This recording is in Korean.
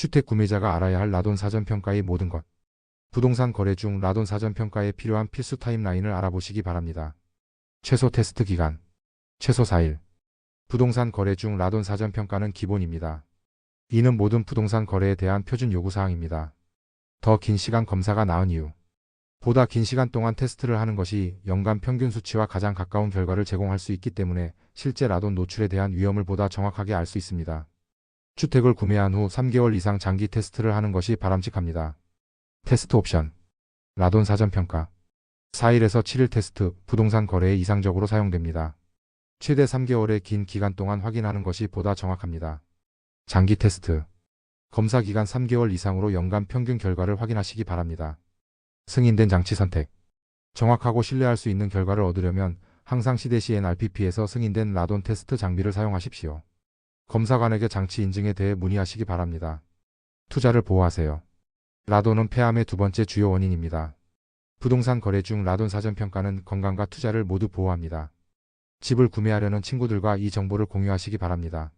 주택 구매자가 알아야 할 라돈 사전평가의 모든 것. 부동산 거래 중 라돈 사전평가에 필요한 필수 타임라인을 알아보시기 바랍니다. 최소 테스트 기간. 최소 4일. 부동산 거래 중 라돈 사전평가는 기본입니다. 이는 모든 부동산 거래에 대한 표준 요구사항입니다. 더 긴 시간 검사가 나은 이유. 보다 긴 시간 동안 테스트를 하는 것이 연간 평균 수치와 가장 가까운 결과를 제공할 수 있기 때문에 실제 라돈 노출에 대한 위험을 보다 정확하게 알 수 있습니다. 주택을 구매한 후 3개월 이상 장기 테스트를 하는 것이 바람직합니다. 테스트 옵션. 라돈 사전평가. 4일에서 7일 테스트, 부동산 거래에 이상적으로 사용됩니다. 최대 3개월의 긴 기간 동안 확인하는 것이 보다 정확합니다. 장기 테스트. 검사 기간 3개월 이상으로 연간 평균 결과를 확인하시기 바랍니다. 승인된 장치 선택. 정확하고 신뢰할 수 있는 결과를 얻으려면 항상 시대시 NRPP에서 승인된 라돈 테스트 장비를 사용하십시오. 검사관에게 장치 인증에 대해 문의하시기 바랍니다. 투자를 보호하세요. 라돈은 폐암의 두 번째 주요 원인입니다. 부동산 거래 중 라돈 사전평가는 건강과 투자를 모두 보호합니다. 집을 구매하려는 친구들과 이 정보를 공유하시기 바랍니다.